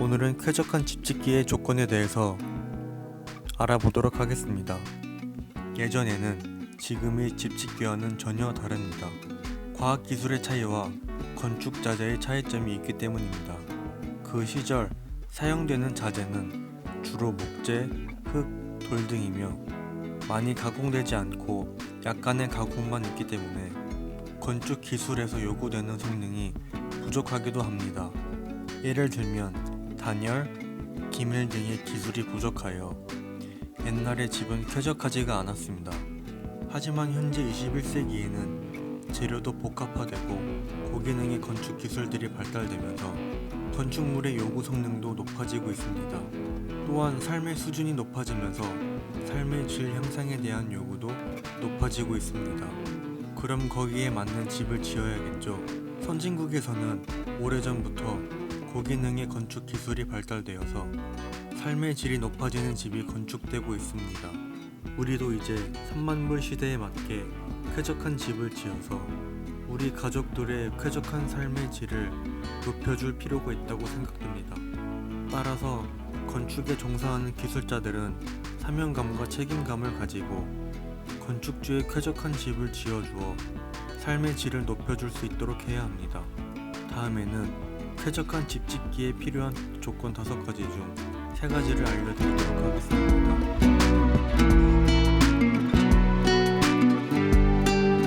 오늘은 쾌적한 집 짓기의 조건에 대해서 알아보도록 하겠습니다. 예전에는 지금의 집 짓기와는 전혀 다릅니다. 과학 기술의 차이와 건축 자재의 차이점이 있기 때문입니다. 그 시절 사용되는 자재는 주로 목재, 흙, 돌 등이며 많이 가공되지 않고 약간의 가공만 있기 때문에 건축 기술에서 요구되는 성능이 부족하기도 합니다. 예를 들면 단열, 기밀 등의 기술이 부족하여 옛날의 집은 쾌적하지가 않았습니다. 하지만 현재 21세기에는 재료도 복합화되고 고기능의 건축 기술들이 발달되면서 건축물의 요구 성능도 높아지고 있습니다. 또한 삶의 수준이 높아지면서 삶의 질 향상에 대한 요구도 높아지고 있습니다. 그럼 거기에 맞는 집을 지어야겠죠. 선진국에서는 오래전부터 고기능의 건축 기술이 발달되어서 삶의 질이 높아지는 집이 건축되고 있습니다. 우리도 이제 3만 불 시대에 맞게 쾌적한 집을 지어서 우리 가족들의 쾌적한 삶의 질을 높여줄 필요가 있다고 생각됩니다. 따라서 건축에 종사하는 기술자들은 사명감과 책임감을 가지고 건축주의 쾌적한 집을 지어주어 삶의 질을 높여줄 수 있도록 해야 합니다. 다음에는 쾌적한 집 짓기에 필요한 조건 다섯 가지 중세 가지를 알려드리도록 하겠습니다.